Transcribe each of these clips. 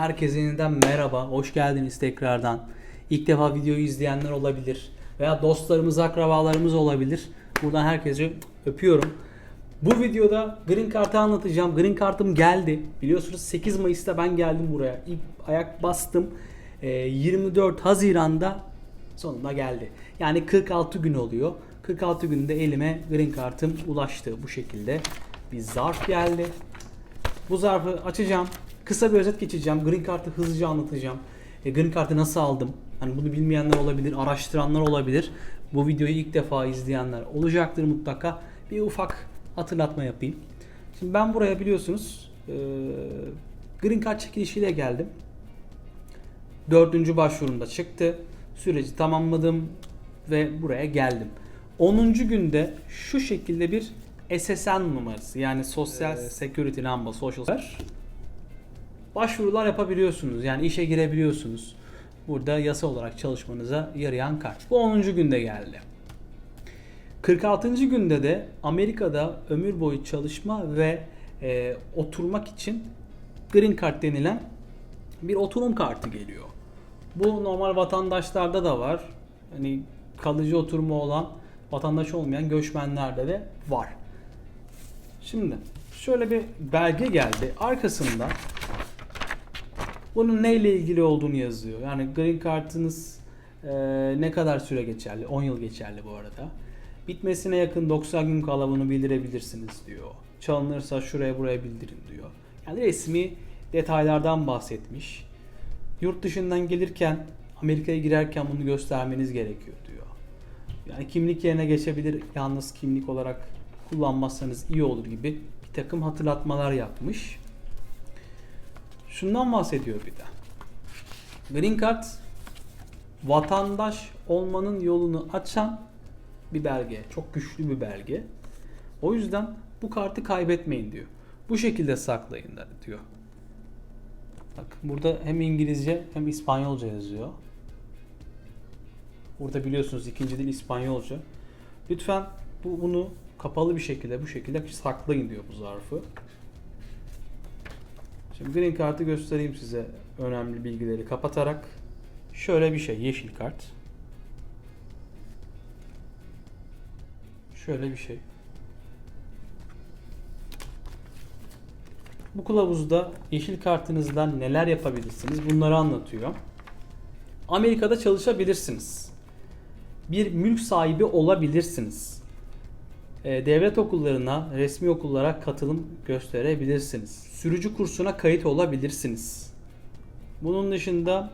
Herkese yeniden merhaba, hoş geldiniz tekrardan. İlk defa videoyu izleyenler olabilir veya dostlarımız, akrabalarımız olabilir. Buradan herkese öpüyorum. Bu videoda Green Card'ı anlatacağım. Green Card'ım geldi. Biliyorsunuz 8 Mayıs'ta ben geldim buraya. İlk ayak bastım. Ee, 24 Haziran'da sonunda geldi. Yani 46 gün oluyor. 46 günde elime Green Card'ım ulaştı bu şekilde. Bir zarf geldi. Bu zarfı açacağım. Kısa bir özet geçeceğim. Green Card'ı hızlıca anlatacağım. E, Green Card'ı nasıl aldım? Hani bunu bilmeyenler olabilir, araştıranlar olabilir. Bu videoyu ilk defa izleyenler olacaktır mutlaka. Bir ufak hatırlatma yapayım. Şimdi ben buraya biliyorsunuz e, Green Card çekilişiyle geldim. Dördüncü başvurumda çıktı. Süreci tamamladım ve buraya geldim. 10. günde şu şekilde bir SSN numarası yani Social Security Number, Social başvurular yapabiliyorsunuz. Yani işe girebiliyorsunuz. Burada yasa olarak çalışmanıza yarayan kart. Bu 10. günde geldi. 46. günde de Amerika'da ömür boyu çalışma ve e, oturmak için Green Card denilen bir oturum kartı geliyor. Bu normal vatandaşlarda da var. Hani kalıcı oturumu olan vatandaş olmayan göçmenlerde de var. Şimdi şöyle bir belge geldi. Arkasında bunun neyle ilgili olduğunu yazıyor. Yani Green Card'ınız e, ne kadar süre geçerli? 10 yıl geçerli bu arada. Bitmesine yakın 90 gün kala bunu bildirebilirsiniz diyor. Çalınırsa şuraya buraya bildirin diyor. Yani resmi detaylardan bahsetmiş. Yurt dışından gelirken Amerika'ya girerken bunu göstermeniz gerekiyor diyor. Yani kimlik yerine geçebilir yalnız kimlik olarak kullanmazsanız iyi olur gibi bir takım hatırlatmalar yapmış. Şundan bahsediyor bir de. Green Card vatandaş olmanın yolunu açan bir belge. Çok güçlü bir belge. O yüzden bu kartı kaybetmeyin diyor. Bu şekilde saklayın diyor. Bak burada hem İngilizce hem İspanyolca yazıyor. Burada biliyorsunuz ikinci dil İspanyolca. Lütfen bu bunu kapalı bir şekilde bu şekilde saklayın diyor bu zarfı. Şimdi Green Card'ı göstereyim size önemli bilgileri kapatarak. Şöyle bir şey yeşil kart. Şöyle bir şey. Bu kılavuzda yeşil kartınızdan neler yapabilirsiniz bunları anlatıyor. Amerika'da çalışabilirsiniz. Bir mülk sahibi olabilirsiniz. E, devlet okullarına, resmi okullara katılım gösterebilirsiniz. Sürücü kursuna kayıt olabilirsiniz. Bunun dışında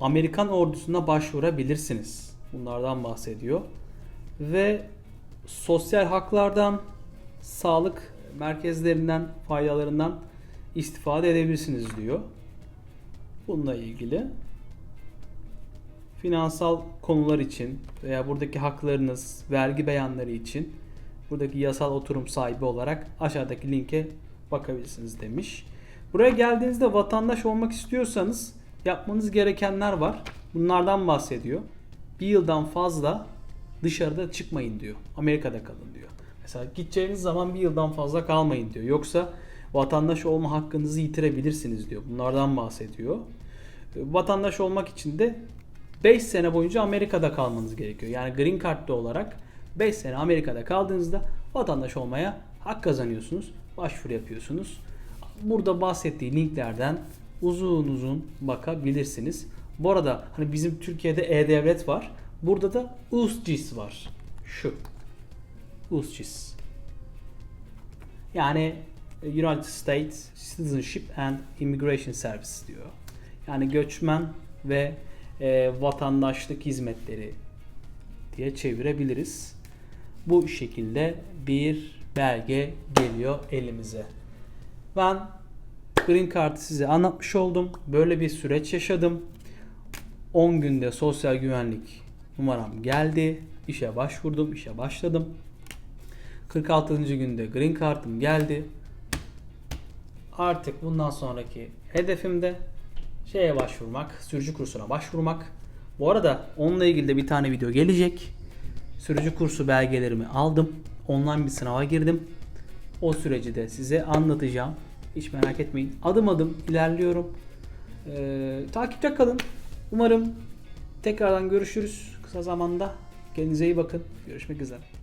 Amerikan ordusuna başvurabilirsiniz. Bunlardan bahsediyor. Ve sosyal haklardan, sağlık merkezlerinden, faydalarından istifade edebilirsiniz diyor. Bununla ilgili finansal konular için veya buradaki haklarınız, vergi beyanları için buradaki yasal oturum sahibi olarak aşağıdaki linke bakabilirsiniz demiş. Buraya geldiğinizde vatandaş olmak istiyorsanız yapmanız gerekenler var. Bunlardan bahsediyor. Bir yıldan fazla dışarıda çıkmayın diyor. Amerika'da kalın diyor. Mesela gideceğiniz zaman bir yıldan fazla kalmayın diyor. Yoksa vatandaş olma hakkınızı yitirebilirsiniz diyor. Bunlardan bahsediyor. Vatandaş olmak için de 5 sene boyunca Amerika'da kalmanız gerekiyor. Yani Green Card'lı olarak 5 sene Amerika'da kaldığınızda vatandaş olmaya hak kazanıyorsunuz. Başvuru yapıyorsunuz. Burada bahsettiği linklerden uzun uzun bakabilirsiniz. Bu arada hani bizim Türkiye'de E-Devlet var. Burada da USCIS var. Şu. USCIS. Yani United States Citizenship and Immigration Service diyor. Yani göçmen ve e, vatandaşlık hizmetleri diye çevirebiliriz. Bu şekilde bir belge geliyor elimize. Ben Green Card'ı size anlatmış oldum. Böyle bir süreç yaşadım. 10 günde sosyal güvenlik numaram geldi. İşe başvurdum, işe başladım. 46. günde Green Card'ım geldi. Artık bundan sonraki hedefim de şeye başvurmak, sürücü kursuna başvurmak. Bu arada onunla ilgili de bir tane video gelecek. Sürücü kursu belgelerimi aldım. Online bir sınava girdim. O süreci de size anlatacağım. Hiç merak etmeyin. Adım adım ilerliyorum. Ee, takipte kalın. Umarım tekrardan görüşürüz kısa zamanda. Kendinize iyi bakın. Görüşmek üzere.